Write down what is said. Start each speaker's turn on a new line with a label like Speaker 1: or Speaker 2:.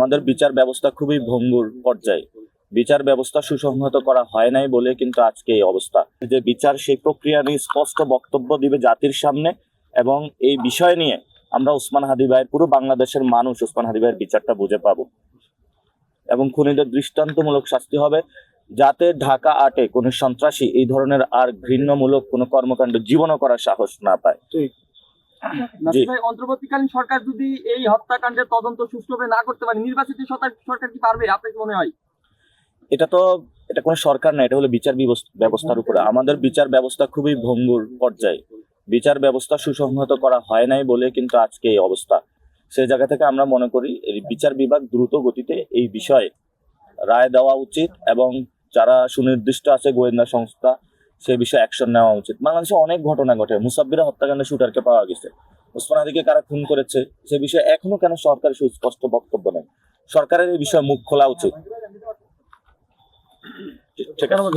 Speaker 1: আমাদের বিচার ব্যবস্থা খুবই ভঙ্গুর পর্যায়ে। বিচার ব্যবস্থা সুসংহত করা হয় নাই বলে কিন্তু আজকে এই অবস্থা। যে বিচার সেই প্রক্রিয়া নিয়ে স্পষ্ট বক্তব্য দিবে জাতির সামনে এবং এই বিষয় নিয়ে আমরা উসমান হাদি ভাইয়ের, পুরো বাংলাদেশের মানুষ উসমান হাদি ভাইয়ের বিচারটা বুঝে পাবো। এবং খুনিদের দৃষ্টান্তমূলক শাস্তি হবে। যাতে ঢাকা আটে কোনো সন্ত্রাসী এই ধরনের আর ঘৃণ্যমূলক কোনো কর্মকাণ্ড জীবনও করার সাহস না পায়।
Speaker 2: অন্তর্বর্তীকালীন সরকার যদি এই হত্যাকাণ্ডের তদন্ত সুষ্ঠুভাবে না করতে পারে নির্বাচিত সরকার কি পারবে? আপনার কি মনে হয়?
Speaker 1: এটা তো এটা কোনো সরকার না এটা হলো বিচার ব্যবস্থার উপরে। আমাদের বিচার ব্যবস্থা খুবই ভঙ্গুর পর্যায়ে। বিচার ব্যবস্থা সুসংহত করা হয় নাই বলে কিন্তু আজকে এই অবস্থা। সেই জায়গা থেকে আমরা মনে করি বিচার বিভাগ দ্রুত গতিতে এই বিষয়ে রায় দেওয়া উচিত এবং যারা সুনির্দিষ্ট আছে গোয়েন্দা সংস্থা সে বিষয়ে অ্যাকশন নেওয়া উচিত। বাংলাদেশে অনেক ঘটনা ঘটে। মুসাব্বিরা হত্যাকাণ্ডে শুটারকে পাওয়া গেছে। ওসমান আদিকে কারা খুন করেছে, সে বিষয়ে এখনও কেন সরকারের সুস্পষ্ট বক্তব্য নেই? সরকারের এই বিষয়ে মুখ খোলা উচিত। ঠিক আছে?